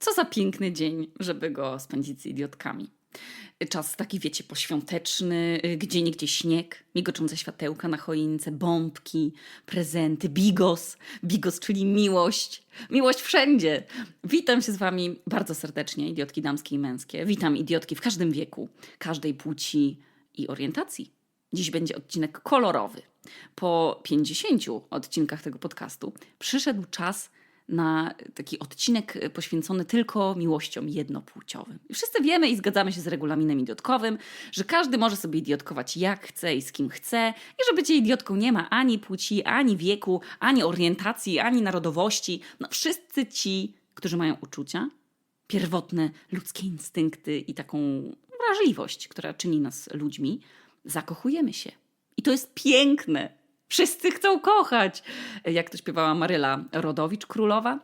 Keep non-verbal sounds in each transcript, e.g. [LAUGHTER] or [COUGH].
Co za piękny dzień, żeby go spędzić z idiotkami. Czas taki, wiecie, poświąteczny, y, gdzie nigdzie śnieg, migoczące światełka na choince, bombki, prezenty, bigos. Bigos, czyli miłość. Miłość wszędzie. Witam się z wami bardzo serdecznie, idiotki damskie i męskie. Witam idiotki w każdym wieku, każdej płci i orientacji. Dziś będzie odcinek kolorowy. Po 50 odcinkach tego podcastu przyszedł czas na taki odcinek poświęcony tylko miłościom jednopłciowym. Wszyscy wiemy i zgadzamy się z regulaminem idiotkowym, że każdy może sobie idiotkować jak chce i z kim chce, i że bycie idiotką nie ma ani płci, ani wieku, ani orientacji, ani narodowości. No, wszyscy ci, którzy mają uczucia, pierwotne ludzkie instynkty i taką wrażliwość, która czyni nas ludźmi, zakochujemy się. I to jest piękne. Wszyscy chcą kochać. Jak to śpiewała Maryla Rodowicz, królowa.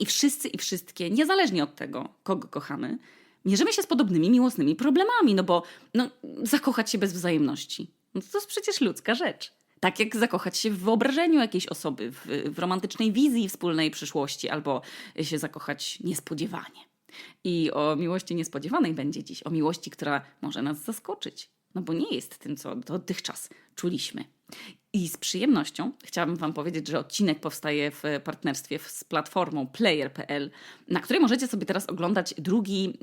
I wszyscy i wszystkie, niezależnie od tego, kogo kochamy, mierzymy się z podobnymi miłosnymi problemami, no bo no, zakochać się bez wzajemności, no to jest przecież ludzka rzecz. Tak jak zakochać się w wyobrażeniu jakiejś osoby, w, w romantycznej wizji wspólnej przyszłości, albo się zakochać niespodziewanie. I o miłości niespodziewanej będzie dziś, o miłości, która może nas zaskoczyć, no bo nie jest tym, co dotychczas czuliśmy. I z przyjemnością chciałabym Wam powiedzieć, że odcinek powstaje w partnerstwie z platformą player.pl, na której możecie sobie teraz oglądać drugi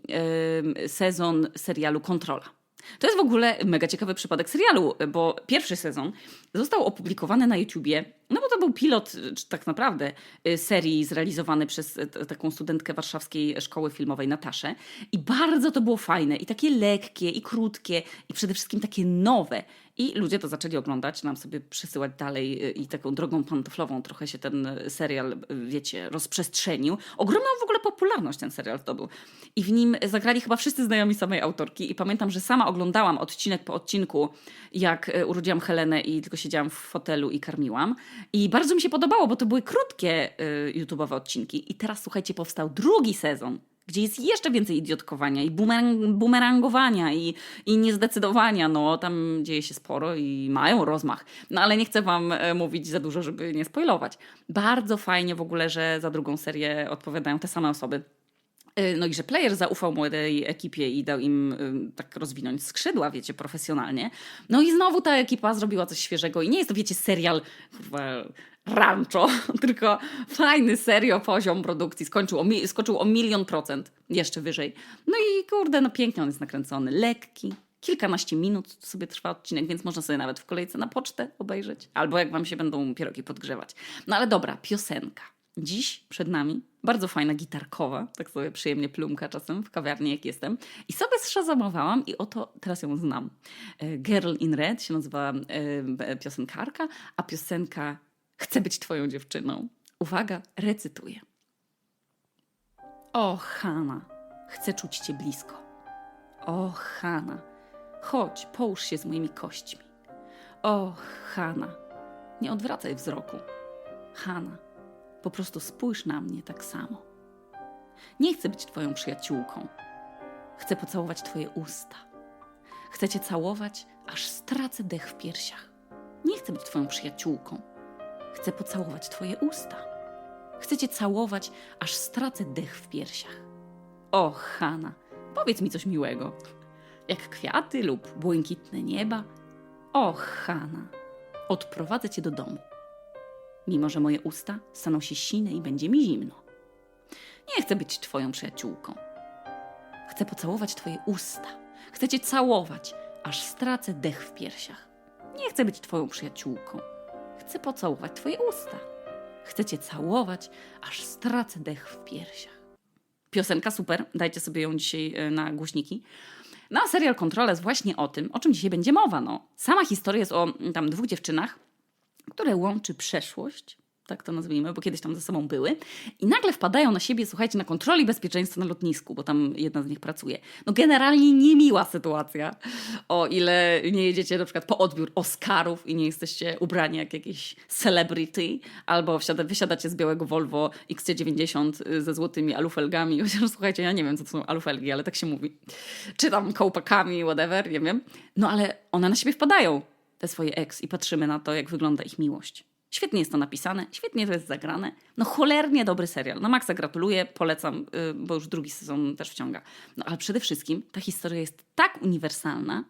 yy, sezon serialu Kontrola. To jest w ogóle mega ciekawy przypadek serialu, bo pierwszy sezon został opublikowany na YouTubie, no bo to był pilot tak naprawdę serii zrealizowany przez taką studentkę warszawskiej szkoły filmowej Nataszę i bardzo to było fajne i takie lekkie i krótkie i przede wszystkim takie nowe. I ludzie to zaczęli oglądać, nam sobie przesyłać dalej i taką drogą pantoflową trochę się ten serial, wiecie, rozprzestrzenił. Ogromną w ogóle popularność ten serial zdobył. I w nim zagrali chyba wszyscy znajomi samej autorki i pamiętam, że sama oglądałam odcinek po odcinku, jak urodziłam Helenę i tylko siedziałam w fotelu i karmiłam. I bardzo mi się podobało, bo to były krótkie y, YouTube'owe odcinki. I teraz, słuchajcie, powstał drugi sezon gdzie jest jeszcze więcej idiotkowania i bumerang, bumerangowania i, i niezdecydowania. No, tam dzieje się sporo i mają rozmach. No, ale nie chcę wam e, mówić za dużo, żeby nie spoilować. Bardzo fajnie w ogóle, że za drugą serię odpowiadają te same osoby. E, no i że player zaufał młodej ekipie i dał im y, tak rozwinąć skrzydła, wiecie, profesjonalnie. No i znowu ta ekipa zrobiła coś świeżego i nie jest to, wiecie, serial rancho, [LAUGHS] tylko fajny, serio poziom produkcji. Skończył o, skoczył o milion procent, jeszcze wyżej. No i kurde, no pięknie on jest nakręcony, lekki. Kilkanaście minut sobie trwa odcinek, więc można sobie nawet w kolejce na pocztę obejrzeć. Albo jak wam się będą pierogi podgrzewać. No ale dobra, piosenka. Dziś przed nami bardzo fajna gitarkowa, tak sobie przyjemnie plumka czasem w kawiarni jak jestem. I sobie zszazamowałam i oto teraz ją znam. E, Girl in Red się nazywa e, piosenkarka, a piosenka Chcę być twoją dziewczyną. Uwaga, recytuję. O, Hanna, chcę czuć cię blisko. O, Hanna, chodź, połóż się z moimi kośćmi. O, Hanna, nie odwracaj wzroku. Hanna, po prostu spójrz na mnie tak samo. Nie chcę być twoją przyjaciółką. Chcę pocałować twoje usta. Chcę cię całować, aż stracę dech w piersiach. Nie chcę być twoją przyjaciółką. Chcę pocałować Twoje usta. Chcę Cię całować, aż stracę dech w piersiach. O, Hanna, powiedz mi coś miłego. Jak kwiaty lub błękitne nieba. O, Hanna, odprowadzę Cię do domu. Mimo, że moje usta staną się sine i będzie mi zimno. Nie chcę być Twoją przyjaciółką. Chcę pocałować Twoje usta. Chcę Cię całować, aż stracę dech w piersiach. Nie chcę być Twoją przyjaciółką. Chcę pocałować Twoje usta. Chcę Cię całować, aż stracę dech w piersiach. Piosenka super, dajcie sobie ją dzisiaj e, na głośniki. No a serial Kontrola jest właśnie o tym, o czym dzisiaj będzie mowa. No. Sama historia jest o tam dwóch dziewczynach, które łączy przeszłość tak to nazwijmy, bo kiedyś tam ze sobą były, i nagle wpadają na siebie, słuchajcie, na kontroli bezpieczeństwa na lotnisku, bo tam jedna z nich pracuje. No generalnie niemiła sytuacja, o ile nie jedziecie na przykład po odbiór Oscarów i nie jesteście ubrani jak jakiś celebrity, albo wsiada, wysiadacie z białego Volvo XC90 y, ze złotymi alufelgami, [LAUGHS] chociaż słuchajcie, ja nie wiem, co to są alufelgi, ale tak się mówi. Czy tam kołpakami, whatever, nie wiem. No ale one na siebie wpadają, te swoje ex, i patrzymy na to, jak wygląda ich miłość Świetnie jest to napisane, świetnie to jest zagrane. No cholernie dobry serial. No Maxa gratuluję, polecam, y, bo już drugi sezon też wciąga. No ale przede wszystkim ta historia jest tak uniwersalna,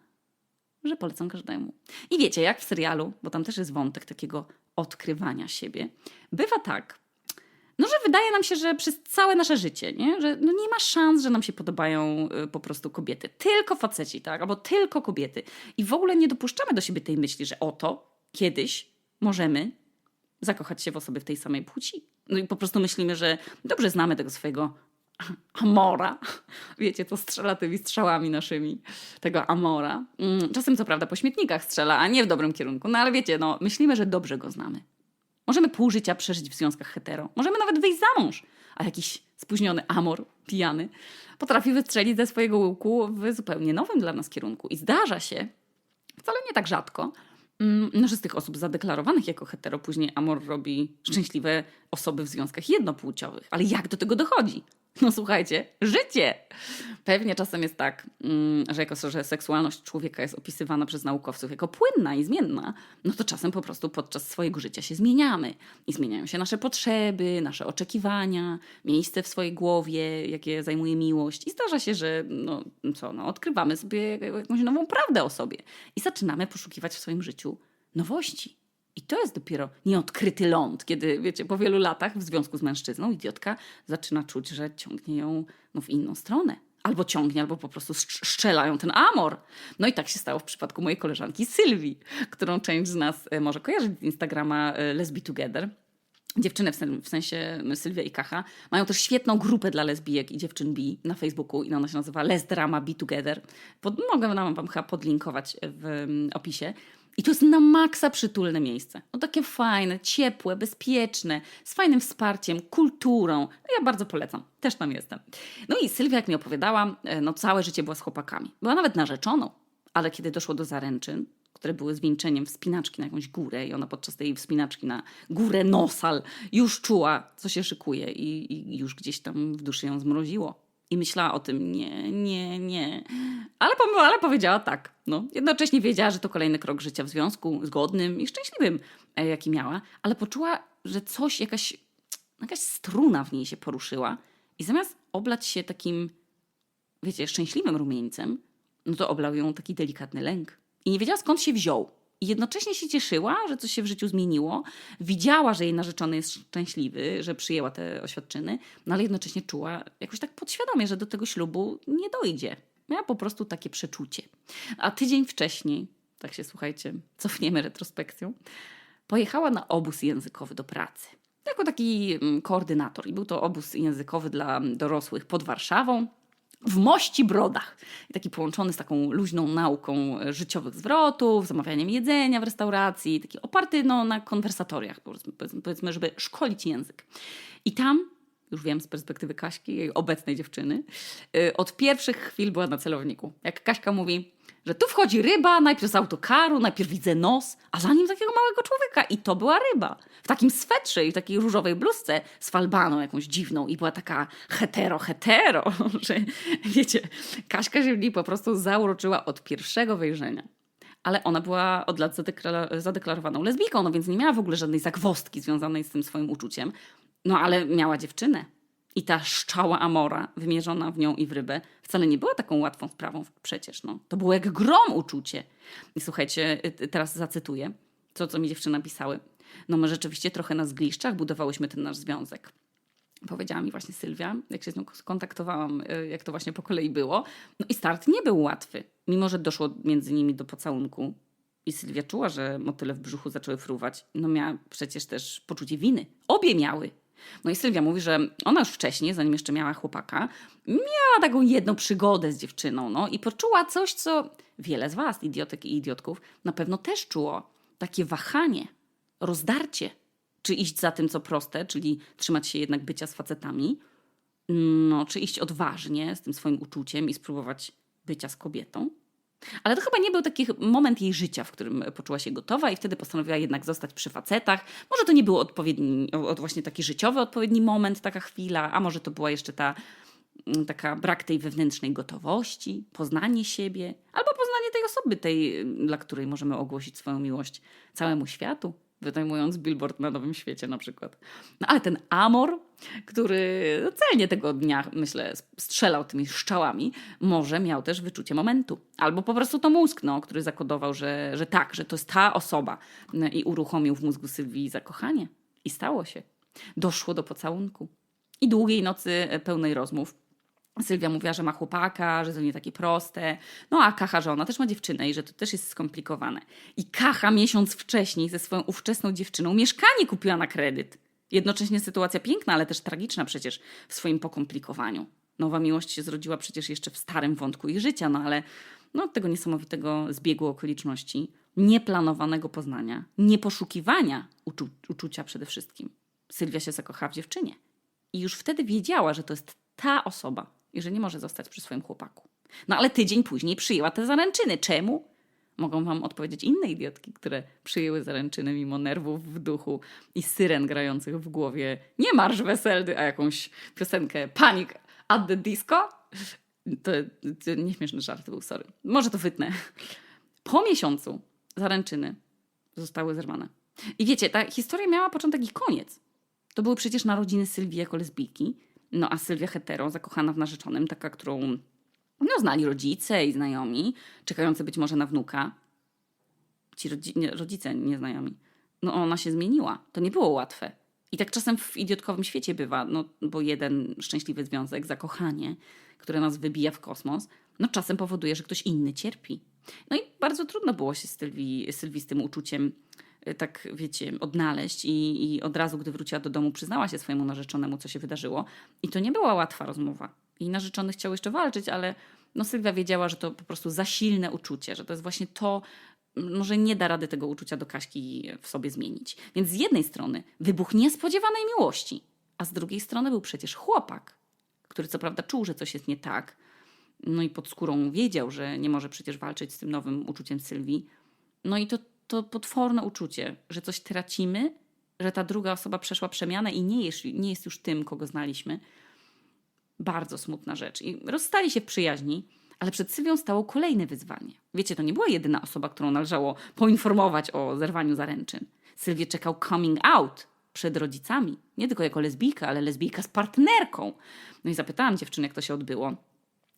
że polecam każdemu. I wiecie, jak w serialu, bo tam też jest wątek takiego odkrywania siebie, bywa tak, no, że wydaje nam się, że przez całe nasze życie, nie? że no nie ma szans, że nam się podobają y, po prostu kobiety. Tylko faceci, tak? Albo tylko kobiety. I w ogóle nie dopuszczamy do siebie tej myśli, że oto kiedyś możemy zakochać się w osoby w tej samej płci. No i po prostu myślimy, że dobrze znamy tego swojego amora. [LAUGHS] Wiecie, to strzela tymi strzałami naszymi, tego amora. Mm, Czasem co prawda po śmietnikach strzela, a nie w dobrym kierunku. No ale wiecie, no myślimy, że dobrze go znamy. Możemy pół życia przeżyć w związkach hetero. Możemy nawet wyjść za mąż. A jakiś spóźniony amor, pijany, potrafi wystrzelić ze swojego łuku w zupełnie nowym dla nas kierunku. I zdarza się, wcale nie tak rzadko, mm, że z tych osób zadeklarowanych jako hetero później amor robi szczęśliwe osoby w związkach jednopłciowych. Ale jak do tego dochodzi? No słuchajcie, życie! Pewnie czasem jest tak, mm, że jako że seksualność człowieka jest opisywana przez naukowców jako płynna i zmienna, no to czasem po prostu podczas swojego życia się zmieniamy. I zmieniają się nasze potrzeby, nasze oczekiwania, miejsce w swojej głowie, jakie zajmuje miłość. I zdarza się, że no co, no, odkrywamy sobie jakąś nową prawdę o sobie i zaczynamy poszukiwać w swoim życiu nowości. I to jest dopiero nieodkryty ląd, kiedy, wiecie, po wielu latach w związku z mężczyzną idiotka zaczyna czuć, że ciągnie ją no, w inną stronę. Albo ciągnie, albo po prostu strzelają ten amor. No i tak się stało w przypadku mojej koleżanki Sylwii, którą część z nas e, może kojarzyć z Instagrama e, Let's Be Together. Dziewczyny, w sen- w sensie Sylwia i Kacha, mają też świetną grupę dla lesbijek i dziewczyn bi na Facebooku i ona się nazywa Les Drama Be Together. Pod, mogę nam wam chyba podlinkować w mm, opisie. I to jest na maksa przytulne miejsce. No takie fajne, ciepłe, bezpieczne, z fajnym wsparciem, kulturą. No ja bardzo polecam. Też tam jestem. No i Sylwia, jak mi opowiadała, e, no całe życie była z chłopakami. Była nawet narzeczoną. Ale kiedy doszło do zaręczyn, które były zwieńczeniem wspinaczki na jakąś górę i ona podczas tej wspinaczki na górę Nosal już czuła, co się szykuje i, i już gdzieś tam w duszy ją zmroziło. I myślała o tym, nie, nie, nie. Ale, ale powiedziała tak. No. Jednocześnie wiedziała, że to kolejny krok życia w związku zgodnym i szczęśliwym, e, jaki miała, ale poczuła, że coś, jakaś, jakaś struna w niej się poruszyła i zamiast oblać się takim, wiecie, szczęśliwym rumieńcem, no to oblał ją taki delikatny lęk. I nie wiedziała skąd się wziął. I jednocześnie się cieszyła, że coś się w życiu zmieniło. Widziała, że jej narzeczony jest szczęśliwy, że przyjęła te oświadczyny, no ale jednocześnie czuła jakoś tak podświadomie, że do tego ślubu nie dojdzie. Miała po prostu takie przeczucie. A tydzień wcześniej, tak się słuchajcie, cofniemy retrospekcją, pojechała na obóz językowy do pracy. Jako taki mm, koordynator. I był to obóz językowy dla dorosłych pod Warszawą w mości brodach. I taki połączony z taką luźną nauką e, życiowych zwrotów, zamawianiem jedzenia w restauracji, taki oparty no, na konwersatoriach, powiedzmy, powiedzmy- żeby szkolić język. I tam, już wiem z perspektywy Kaśki, jej obecnej dziewczyny, y, od pierwszych chwil była na celowniku. Jak Kaśka mówi, że tu wchodzi ryba, najpierw z autokaru, najpierw widzę nos, a za nim takiego małego człowieka. I to była ryba. W takim swetrze i w takiej różowej bluzce z falbaną jakąś dziwną. I była taka hetero, hetero, [LAUGHS] że wiecie, Kaśka niej po prostu zauroczyła od pierwszego wejrzenia. Ale ona była od lat zadeklarowaną lesbijką, no więc nie miała w ogóle żadnej zagwozdki związanej z tym swoim uczuciem. No ale miała dziewczynę. I ta szczała Amora, wymierzona w nią i w rybę, wcale nie była taką łatwą sprawą przecież. No. To było jak grom uczucie. I słuchajcie, y, y, teraz zacytuję to, co mi dziewczyny napisały. No my rzeczywiście trochę na zgliszczach budowałyśmy ten nasz związek. Powiedziała mi właśnie Sylwia, jak się z nią skontaktowałam, y, jak to właśnie po kolei było. No i start nie był łatwy, mimo że doszło między nimi do pocałunku. I Sylwia czuła, że motyle w brzuchu zaczęły fruwać. No miała przecież też poczucie winy. Obie miały. No i Sylwia mówi, że ona już wcześniej, zanim jeszcze miała chłopaka, miała taką jedną przygodę z dziewczyną, no i poczuła coś, co wiele z was, idiotek i idiotków, na pewno też czuło. Takie wahanie, rozdarcie. Czy iść za tym, co proste, czyli trzymać się jednak bycia z facetami, no, czy iść odważnie z tym swoim uczuciem i spróbować bycia z kobietą. Ale to chyba nie był taki moment jej życia, w którym poczuła się gotowa i wtedy postanowiła jednak zostać przy facetach. Może to nie był odpowiedni, właśnie taki życiowy odpowiedni moment, taka chwila, a może to była jeszcze ta mm, taka brak tej wewnętrznej gotowości, poznanie siebie, albo poznanie tej osoby, tej, dla której możemy ogłosić swoją miłość całemu światu. Wynajmując billboard na Nowym Świecie na przykład. No ale ten Amor, który celnie tego dnia, myślę, strzelał tymi szczałami, może miał też wyczucie momentu. Albo po prostu to mózg, no, który zakodował, że, że tak, że to jest ta osoba no, i uruchomił w mózgu Sylwii zakochanie. I stało się. Doszło do pocałunku. I długiej nocy pełnej rozmów. Sylwia mówiła, że ma chłopaka, że to nie takie proste. No a Kacha, że ona też ma dziewczynę i że to też jest skomplikowane. I Kacha miesiąc wcześniej ze swoją ówczesną dziewczyną mieszkanie kupiła na kredyt. Jednocześnie sytuacja piękna, ale też tragiczna przecież w swoim pokomplikowaniu. Nowa miłość się zrodziła przecież jeszcze w starym wątku ich życia, no ale no, tego niesamowitego zbiegu okoliczności, nieplanowanego poznania, nieposzukiwania uczu uczucia przede wszystkim. Sylwia się zakochała w dziewczynie. I już wtedy wiedziała, że to jest ta osoba i że nie może zostać przy swoim chłopaku. No ale tydzień później przyjęła te zaręczyny. Czemu? Mogą wam odpowiedzieć inne idiotki, które przyjęły zaręczyny mimo nerwów w duchu i syren grających w głowie. Nie marsz weselny, a jakąś piosenkę Panic at the Disco. To, to nieśmieszny żart był, sorry. Może to wytnę. Po miesiącu zaręczyny zostały zerwane. I wiecie, ta historia miała początek i koniec. To były przecież narodziny Sylwii jako lesbijki, no a Sylwia hetero, zakochana w narzeczonym, taka, którą no, znali rodzice i znajomi, czekający być może na wnuka. Ci rodzi nie, rodzice nieznajomi. No ona się zmieniła. To nie było łatwe. I tak czasem w idiotkowym świecie bywa, no bo jeden szczęśliwy związek, zakochanie, które nas wybija w kosmos, no czasem powoduje, że ktoś inny cierpi. No i bardzo trudno było się Sylwii, Sylwii z tym uczuciem tak, wiecie, odnaleźć i, i od razu, gdy wróciła do domu, przyznała się swojemu narzeczonemu, co się wydarzyło. I to nie była łatwa rozmowa. I narzeczony chciał jeszcze walczyć, ale no Sylwia wiedziała, że to po prostu za silne uczucie, że to jest właśnie to, no, że nie da rady tego uczucia do Kaśki w sobie zmienić. Więc z jednej strony wybuch niespodziewanej miłości, a z drugiej strony był przecież chłopak, który co prawda czuł, że coś jest nie tak, no i pod skórą wiedział, że nie może przecież walczyć z tym nowym uczuciem Sylwii. No i to, to potworne uczucie, że coś tracimy, że ta druga osoba przeszła przemianę i nie jest, nie jest już tym, kogo znaliśmy. Bardzo smutna rzecz. I rozstali się w przyjaźni, ale przed Sylwią stało kolejne wyzwanie. Wiecie, to nie była jedyna osoba, którą należało poinformować o zerwaniu zaręczyn. Sylwię czekał coming out przed rodzicami. Nie tylko jako lesbijka, ale lesbijka z partnerką. No i zapytałam dziewczyny, jak to się odbyło.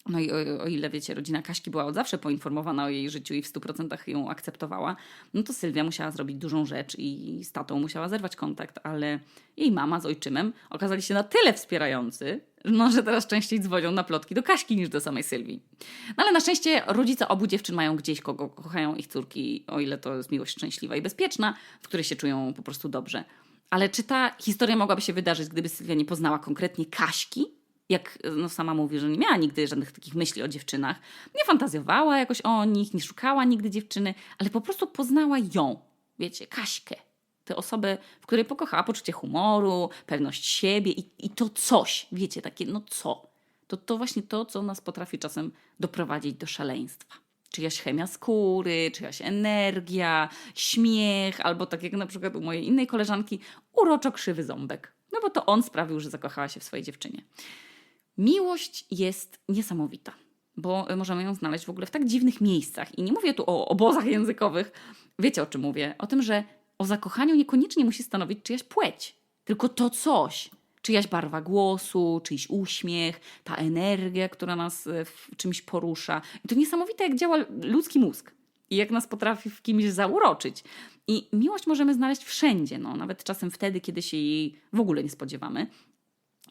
No i o, o, ile wiecie, rodzina Kaśki była od zawsze poinformowana o jej życiu i w 100% ją akceptowała, no to Sylwia musiała zrobić dużą rzecz i z tatą musiała zerwać kontakt, ale jej mama z ojczymem okazali się na tyle wspierający, no, że teraz częściej dzwonią na plotki do Kaśki niż do samej Sylwii. No ale na szczęście rodzice obu dziewczyn mają gdzieś, kogo kochają ich córki, o ile to jest miłość szczęśliwa i bezpieczna, w której się czują po prostu dobrze. Ale czy ta historia mogłaby się wydarzyć, gdyby Sylwia nie poznała konkretnie Kaśki? Jak no, sama mówi, że nie miała nigdy żadnych takich myśli o dziewczynach, nie fantazjowała jakoś o nich, nie szukała nigdy dziewczyny, ale po prostu poznała ją, wiecie, Kaśkę. Tę osobę, w której pokochała poczucie humoru, pewność siebie i, i to coś, wiecie, takie no co. To, to właśnie to, co nas potrafi czasem doprowadzić do szaleństwa. Czyjaś chemia skóry, czyjaś energia, śmiech, albo tak jak na przykład u mojej innej koleżanki, uroczo krzywy ząbek. No bo to on sprawił, że zakochała się w swojej dziewczynie. Miłość jest niesamowita, bo możemy ją znaleźć w ogóle w tak dziwnych miejscach. I nie mówię tu o obozach językowych. Wiecie o czym mówię? O tym, że o zakochaniu niekoniecznie musi stanowić czyjaś płeć, tylko to coś. Czyjaś barwa głosu, czyjś uśmiech, ta energia, która nas e, w czymś porusza. I to niesamowite, jak działa ludzki mózg i jak nas potrafi w kimś zauroczyć. I miłość możemy znaleźć wszędzie, no, nawet czasem wtedy, kiedy się jej w ogóle nie spodziewamy.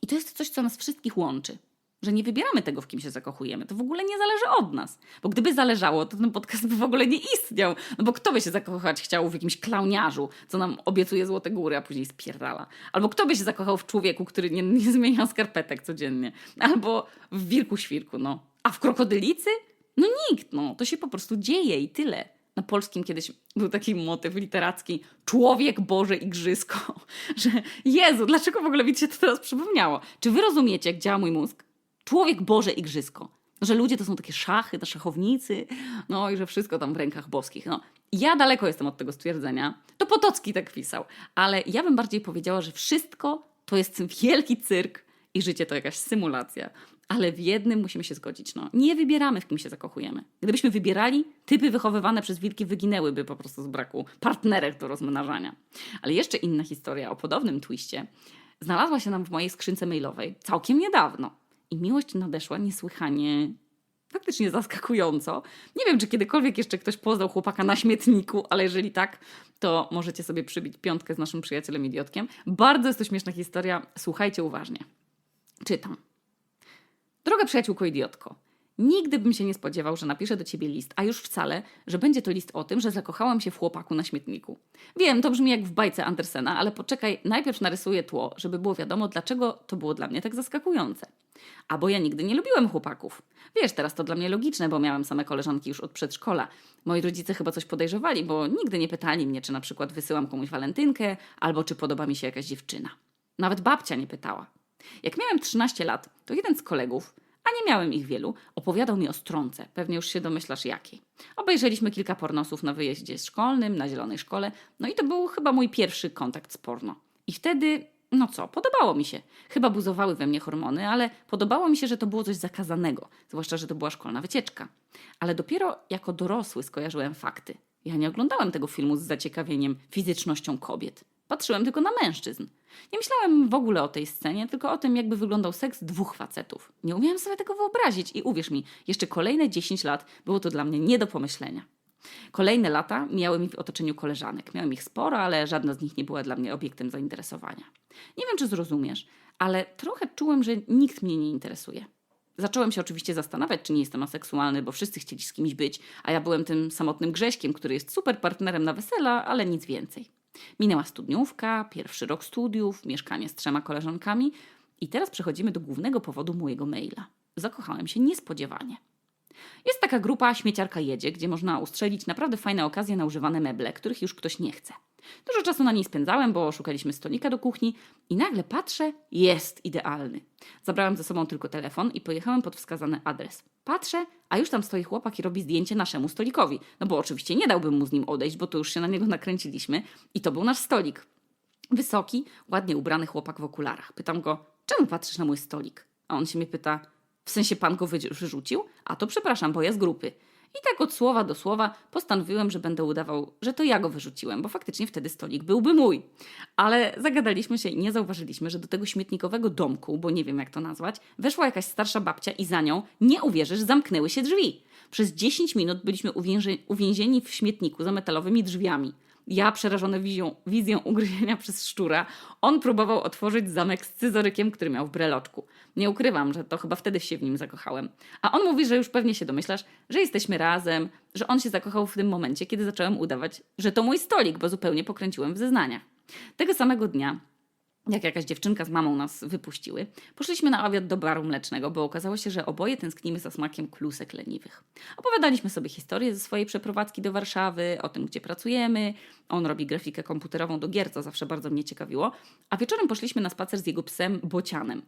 I to jest coś, co nas wszystkich łączy. Że nie wybieramy tego, w kim się zakochujemy. To w ogóle nie zależy od nas. Bo gdyby zależało, to ten podcast by w ogóle nie istniał. No bo kto by się zakochać chciał w jakimś klauniarzu, co nam obiecuje złote góry, a później spierdala. Albo kto by się zakochał w człowieku, który nie, nie zmienia skarpetek codziennie. Albo w wilku świrku, no. A w krokodylicy? No nikt, no. To się po prostu dzieje i tyle na polskim kiedyś był taki motyw literacki człowiek Boże Igrzysko, [LAUGHS] że Jezu, dlaczego w ogóle mi się to teraz przypomniało? Czy wy rozumiecie, jak działa mój mózg? Człowiek Boże Igrzysko. Że ludzie to są takie szachy, te szachownicy, no i że wszystko tam w rękach boskich. No, ja daleko jestem od tego stwierdzenia. To Potocki tak pisał. Ale ja bym bardziej powiedziała, że wszystko to jest wielki cyrk i życie to jakaś symulacja. Ale w jednym musimy się zgodzić. No. Nie wybieramy, w kim się zakochujemy. Gdybyśmy wybierali, typy wychowywane przez wilki wyginęłyby po prostu z braku partnerek do rozmnażania. Ale jeszcze inna historia o podobnym twiście znalazła się nam w mojej skrzynce mailowej całkiem niedawno. I miłość nadeszła niesłychanie faktycznie zaskakująco. Nie wiem, czy kiedykolwiek jeszcze ktoś poznał chłopaka na śmietniku, ale jeżeli tak, to możecie sobie przybić piątkę z naszym przyjacielem idiotkiem. Bardzo jest to śmieszna historia. Słuchajcie uważnie. Czytam. Droga przyjaciółko idiotko, nigdy bym się nie spodziewał, że napiszę do ciebie list, a już wcale, że będzie to list o tym, że zakochałam się w chłopaku na śmietniku. Wiem, to brzmi jak w bajce Andersena, ale poczekaj, najpierw narysuję tło, żeby było wiadomo, dlaczego to było dla mnie tak zaskakujące. A bo ja nigdy nie lubiłem chłopaków. Wiesz, teraz to dla mnie logiczne, bo miałem same koleżanki już od przedszkola. Moi rodzice chyba coś podejrzewali, bo nigdy nie pytali mnie, czy na przykład wysyłam komuś walentynkę, albo czy podoba mi się jakaś dziewczyna. Nawet babcia nie pytała. Jak miałem 13 lat, to jeden z kolegów, a nie miałem ich wielu, opowiadał mi o stronce. Pewnie już się domyślasz jakiej. Obejrzeliśmy kilka pornosów na wyjeździe szkolnym, na zielonej szkole, no i to był chyba mój pierwszy kontakt z porno. I wtedy, no co, podobało mi się. Chyba buzowały we mnie hormony, ale podobało mi się, że to było coś zakazanego, zwłaszcza, że to była szkolna wycieczka. Ale dopiero jako dorosły skojarzyłem fakty. Ja nie oglądałem tego filmu z zaciekawieniem fizycznością kobiet. Patrzyłem tylko na mężczyzn. Nie myślałem w ogóle o tej scenie, tylko o tym, jakby wyglądał seks dwóch facetów. Nie umiałem sobie tego wyobrazić i uwierz mi, jeszcze kolejne 10 lat było to dla mnie nie do pomyślenia. Kolejne lata miały mi w otoczeniu koleżanek. Miałem ich sporo, ale żadna z nich nie była dla mnie obiektem zainteresowania. Nie wiem, czy zrozumiesz, ale trochę czułem, że nikt mnie nie interesuje. Zacząłem się oczywiście zastanawiać, czy nie jestem aseksualny, bo wszyscy chcieli z kimś być, a ja byłem tym samotnym Grześkiem, który jest super partnerem na wesela, ale nic więcej. Minęła studniówka, pierwszy rok studiów, mieszkanie z trzema koleżankami i teraz przechodzimy do głównego powodu mojego maila. Zakochałem się niespodziewanie. Jest taka grupa Śmieciarka Jedzie, gdzie można ustrzelić naprawdę fajne okazje na używane meble, których już ktoś nie chce. Dużo czasu na niej spędzałem, bo szukaliśmy stolika do kuchni i nagle patrzę, jest idealny. Zabrałem ze sobą tylko telefon i pojechałem pod wskazany adres. Patrzę, a już tam stoi chłopak i robi zdjęcie naszemu stolikowi. No bo oczywiście nie dałbym mu z nim odejść, bo to już się na niego nakręciliśmy i to był nasz stolik. Wysoki, ładnie ubrany chłopak w okularach. Pytam go, czemu patrzysz na mój stolik? A on się mnie pyta, w sensie pan go wyrzucił? A to przepraszam, bo ja z grupy. I tak od słowa do słowa postanowiłem, że będę udawał, że to ja go wyrzuciłem, bo faktycznie wtedy stolik byłby mój. Ale zagadaliśmy się i nie zauważyliśmy, że do tego śmietnikowego domku, bo nie wiem jak to nazwać, weszła jakaś starsza babcia i za nią, nie uwierzysz, zamknęły się drzwi. Przez 10 minut byliśmy uwięzieni w śmietniku za metalowymi drzwiami. Ja przerażony wizją, wizją ugryzienia przez szczura, on próbował otworzyć zamek z scyzorykiem, który miał w breloczku. Nie ukrywam, że to chyba wtedy się w nim zakochałem. A on mówi, że już pewnie się domyślasz, że jesteśmy razem, że on się zakochał w tym momencie, kiedy zacząłem udawać, że to mój stolik, bo zupełnie pokręciłem w zeznaniach. Tego samego dnia jak jakaś dziewczynka z mamą nas wypuściły, poszliśmy na obiad do baru mlecznego, bo okazało się, że oboje tęsknimy za smakiem klusek leniwych. Opowiadaliśmy sobie historię ze swojej przeprowadzki do Warszawy, o tym, gdzie pracujemy. On robi grafikę komputerową do gier, co zawsze bardzo mnie ciekawiło. A wieczorem poszliśmy na spacer z jego psem Bocianem.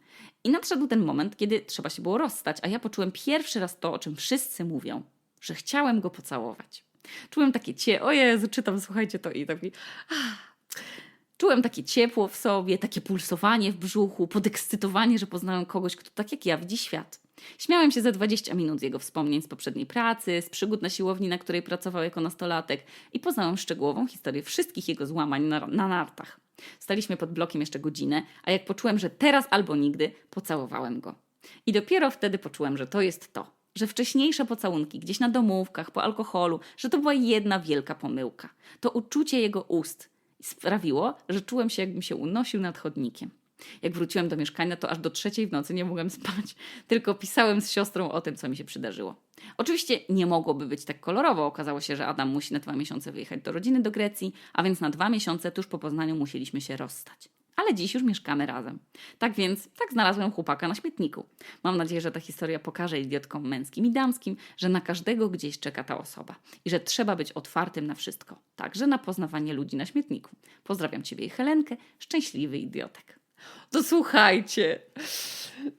I nadszedł ten moment, kiedy trzeba się było rozstać, a ja poczułem pierwszy raz to, o czym wszyscy mówią, że chciałem go pocałować. Czułem takie cie, o czytam, słuchajcie to i taki... Ah Czułem takie ciepło w sobie, takie pulsowanie w brzuchu, podekscytowanie, że poznałem kogoś, kto tak jak ja widzi świat. Śmiałem się ze 20 minut z jego wspomnień z poprzedniej pracy, z przygód na siłowni, na której pracował jako nastolatek i poznałem szczegółową historię wszystkich jego złamań na, na nartach. Staliśmy pod blokiem jeszcze godzinę, a jak poczułem, że teraz albo nigdy, pocałowałem go. I dopiero wtedy poczułem, że to jest to. Że wcześniejsze pocałunki gdzieś na domówkach, po alkoholu, że to była jedna wielka pomyłka. To uczucie jego ust, sprawiło, że czułem się, jakbym się unosił nad chodnikiem. Jak wróciłem do mieszkania, to aż do trzeciej w nocy nie mogłem [LAUGHS] spać, tylko pisałem z siostrą o tym, co mi się przydarzyło. Oczywiście nie mogłoby być tak kolorowo. Okazało się, że Adam musi na dwa miesiące wyjechać do rodziny do Grecji, a więc na dwa miesiące tuż po Poznaniu musieliśmy się rozstać ale dziś już mieszkamy razem. Tak więc, tak znalazłem chłopaka na śmietniku. Mam nadzieję, że ta historia pokaże idiotkom męskim i damskim, że na każdego gdzieś czeka ta osoba i że trzeba być otwartym na wszystko, także na poznawanie ludzi na śmietniku. Pozdrawiam Ciebie i Helenkę, szczęśliwy idiotek. To słuchajcie,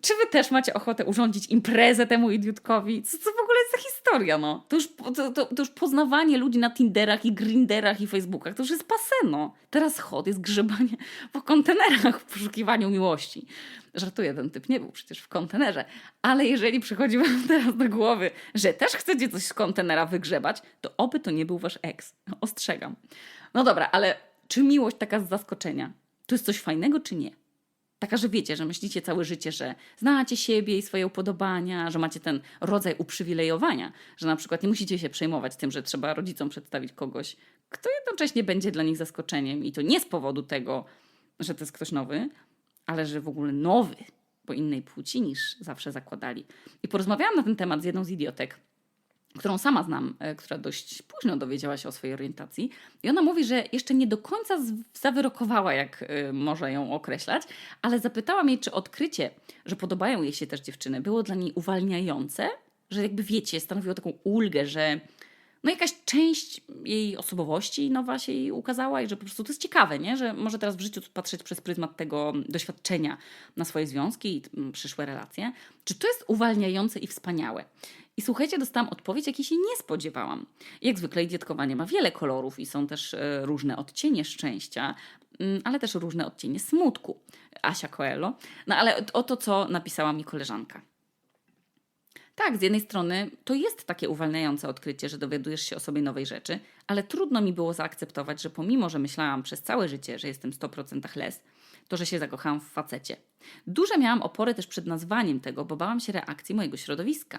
Czy wy też macie ochotę urządzić imprezę temu idiotkowi? Co to w ogóle jest za historia, no? To już, to, to, to już poznawanie ludzi na Tinderach i Grinderach i Facebookach, to już jest paseno. Teraz chod jest grzebanie po kontenerach w poszukiwaniu miłości. Żartuję, ten typ nie był przecież w kontenerze. Ale jeżeli przychodzi wam teraz do głowy, że też chcecie coś z kontenera wygrzebać, to oby to nie był wasz ex. Ostrzegam. No dobra, ale czy miłość taka z zaskoczenia, to jest coś fajnego, czy nie? Taka, że wiecie, że myślicie całe życie, że znacie siebie i swoje upodobania, że macie ten rodzaj uprzywilejowania, że na przykład nie musicie się przejmować tym, że trzeba rodzicom przedstawić kogoś, kto jednocześnie będzie dla nich zaskoczeniem i to nie z powodu tego, że to jest ktoś nowy, ale że w ogóle nowy, po innej płci niż zawsze zakładali. I porozmawiałam na ten temat z jedną z idiotek, którą sama znam, e, która dość późno dowiedziała się o swojej orientacji. I ona mówi, że jeszcze nie do końca zawyrokowała, jak y, może ją określać, ale zapytała mnie, czy odkrycie, że podobają jej się też dziewczyny, było dla niej uwalniające, że jakby wiecie, stanowiło taką ulgę, że no jakaś część jej osobowości nowa się jej ukazała i że po prostu to jest ciekawe, nie? że może teraz w życiu patrzeć przez pryzmat tego doświadczenia na swoje związki i przyszłe relacje. Czy to jest uwalniające i wspaniałe? I słuchajcie, dostałam odpowiedź, jakiej się nie spodziewałam. Jak zwykle idiotkowanie ma wiele kolorów i są też e, różne odcienie szczęścia, mm, ale też różne odcienie smutku. Asia Coelho. No ale o to, co napisała mi koleżanka. Tak, z jednej strony to jest takie uwalniające odkrycie, że dowiadujesz się o sobie nowej rzeczy, ale trudno mi było zaakceptować, że pomimo, że myślałam przez całe życie, że jestem 100% les, to, że się zakochałam w facecie. Duże miałam opory też przed nazwaniem tego, bo bałam się reakcji mojego środowiska.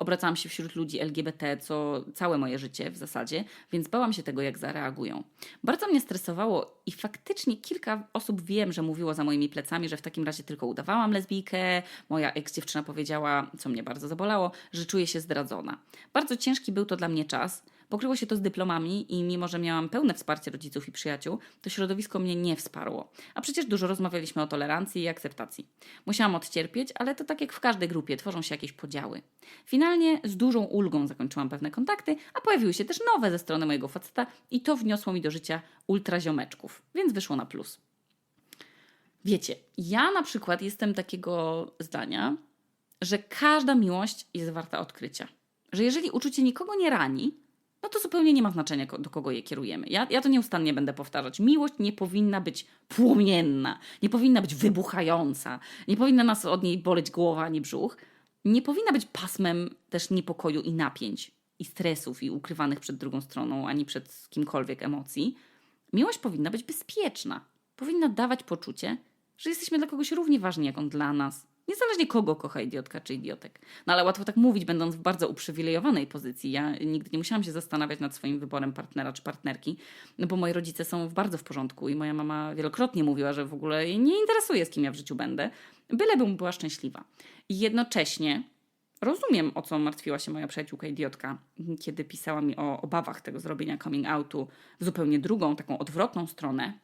Obracałam się wśród ludzi LGBT, co całe moje życie w zasadzie, więc bałam się tego, jak zareagują. Bardzo mnie stresowało i faktycznie kilka osób wiem, że mówiło za moimi plecami, że w takim razie tylko udawałam lesbijkę. Moja ex-dziewczyna powiedziała, co mnie bardzo zabolało, że czuje się zdradzona. Bardzo ciężki był to dla mnie czas. Pokryło się to z dyplomami i mimo, że miałam pełne wsparcie rodziców i przyjaciół, to środowisko mnie nie wsparło. A przecież dużo rozmawialiśmy o tolerancji i akceptacji. Musiałam odcierpieć, ale to tak jak w każdej grupie, tworzą się jakieś podziały. Finalnie z dużą ulgą zakończyłam pewne kontakty, a pojawiły się też nowe ze strony mojego faceta i to wniosło mi do życia ultraziomeczków, więc wyszło na plus. Wiecie, ja na przykład jestem takiego zdania, że każda miłość jest warta odkrycia. Że jeżeli uczucie nikogo nie rani, no to zupełnie nie ma znaczenia, do kogo je kierujemy. Ja, ja to nieustannie będę powtarzać. Miłość nie powinna być płomienna, nie powinna być wybuchająca, nie powinna nas od niej boleć głowa ani brzuch. Nie powinna być pasmem też niepokoju i napięć, i stresów, i ukrywanych przed drugą stroną, ani przed kimkolwiek emocji. Miłość powinna być bezpieczna. Powinna dawać poczucie, że jesteśmy dla kogoś równie ważni, jak on dla nas, Niezależnie kogo kocha idiotka czy idiotek. No ale łatwo tak mówić, będąc w bardzo uprzywilejowanej pozycji. Ja nigdy nie musiałam się zastanawiać nad swoim wyborem partnera czy partnerki, no bo moi rodzice są w bardzo w porządku i moja mama wielokrotnie mówiła, że w ogóle jej nie interesuje, z kim ja w życiu będę, bylebym była szczęśliwa. I jednocześnie rozumiem, o co martwiła się moja przyjaciółka idiotka, kiedy pisała mi o obawach tego zrobienia coming outu w zupełnie drugą, taką odwrotną stronę,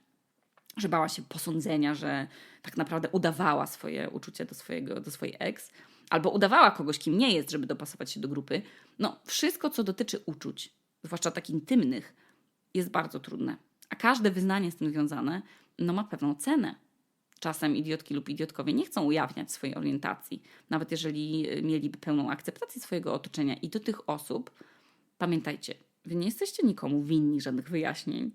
że bała się posądzenia, że tak naprawdę udawała swoje uczucie do, swojego, do swojej ex, albo udawała kogoś, kim nie jest, żeby dopasować się do grupy. No, wszystko, co dotyczy uczuć, zwłaszcza tak intymnych, jest bardzo trudne. A każde wyznanie z tym związane, no, ma pewną cenę. Czasem idiotki lub idiotkowie nie chcą ujawniać swojej orientacji, nawet jeżeli mieliby pełną akceptację swojego otoczenia. I do tych osób, pamiętajcie, wy nie jesteście nikomu winni żadnych wyjaśnień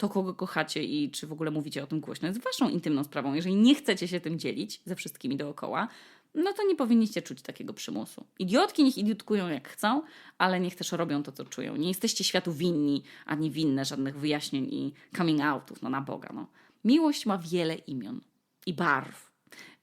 to, kogo kochacie i czy w ogóle mówicie o tym głośno, jest waszą intymną sprawą. Jeżeli nie chcecie się tym dzielić ze wszystkimi dookoła, no to nie powinniście czuć takiego przymusu. Idiotki niech idiotkują jak chcą, ale niech też robią to, co czują. Nie jesteście światu winni, ani winne żadnych wyjaśnień i coming outów, no na Boga. No. Miłość ma wiele imion i barw.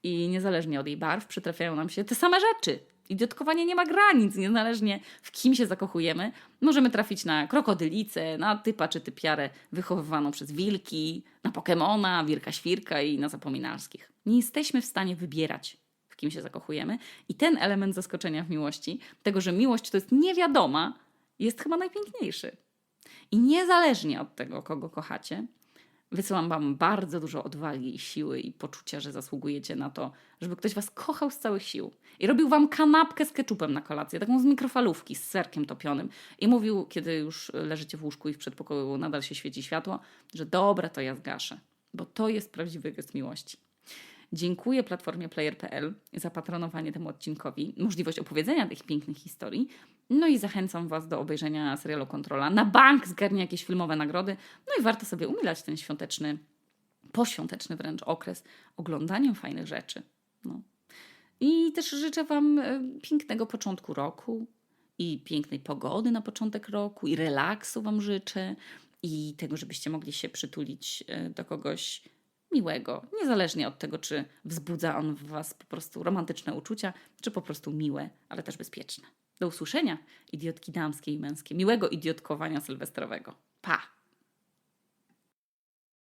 I niezależnie od jej barw przytrafiają nam się te same rzeczy. Idiotkowanie nie ma granic, niezależnie w kim się zakochujemy. Możemy trafić na krokodylicę, na typa czy typiarę wychowywaną przez wilki, na Pokemona, Wirka Świrka i na zapominalskich. Nie jesteśmy w stanie wybierać, w kim się zakochujemy i ten element zaskoczenia w miłości, tego, że miłość to jest niewiadoma, jest chyba najpiękniejszy. I niezależnie od tego, kogo kochacie, Wysyłam Wam bardzo dużo odwagi i siły i poczucia, że zasługujecie na to, żeby ktoś Was kochał z całych sił i robił Wam kanapkę z keczupem na kolację, taką z mikrofalówki, z serkiem topionym i mówił, kiedy już leżycie w łóżku i w przedpokoju nadal się świeci światło, że dobra, to ja zgaszę, bo to jest prawdziwy gest miłości. Dziękuję platformie player.pl za patronowanie temu odcinkowi, możliwość opowiedzenia tych pięknych historii. No i zachęcam Was do obejrzenia serialu Kontrola. Na bank zgarnie jakieś filmowe nagrody. No i warto sobie umilać ten świąteczny, poświąteczny wręcz okres oglądaniem fajnych rzeczy. No. I też życzę Wam e, pięknego początku roku i pięknej pogody na początek roku i relaksu Wam życzę i tego, żebyście mogli się przytulić e, do kogoś miłego, niezależnie od tego, czy wzbudza on w Was po prostu romantyczne uczucia, czy po prostu miłe, ale też bezpieczne. Do usłyszenia, idiotki damskie i męskie. Miłego idiotkowania sylwestrowego. Pa!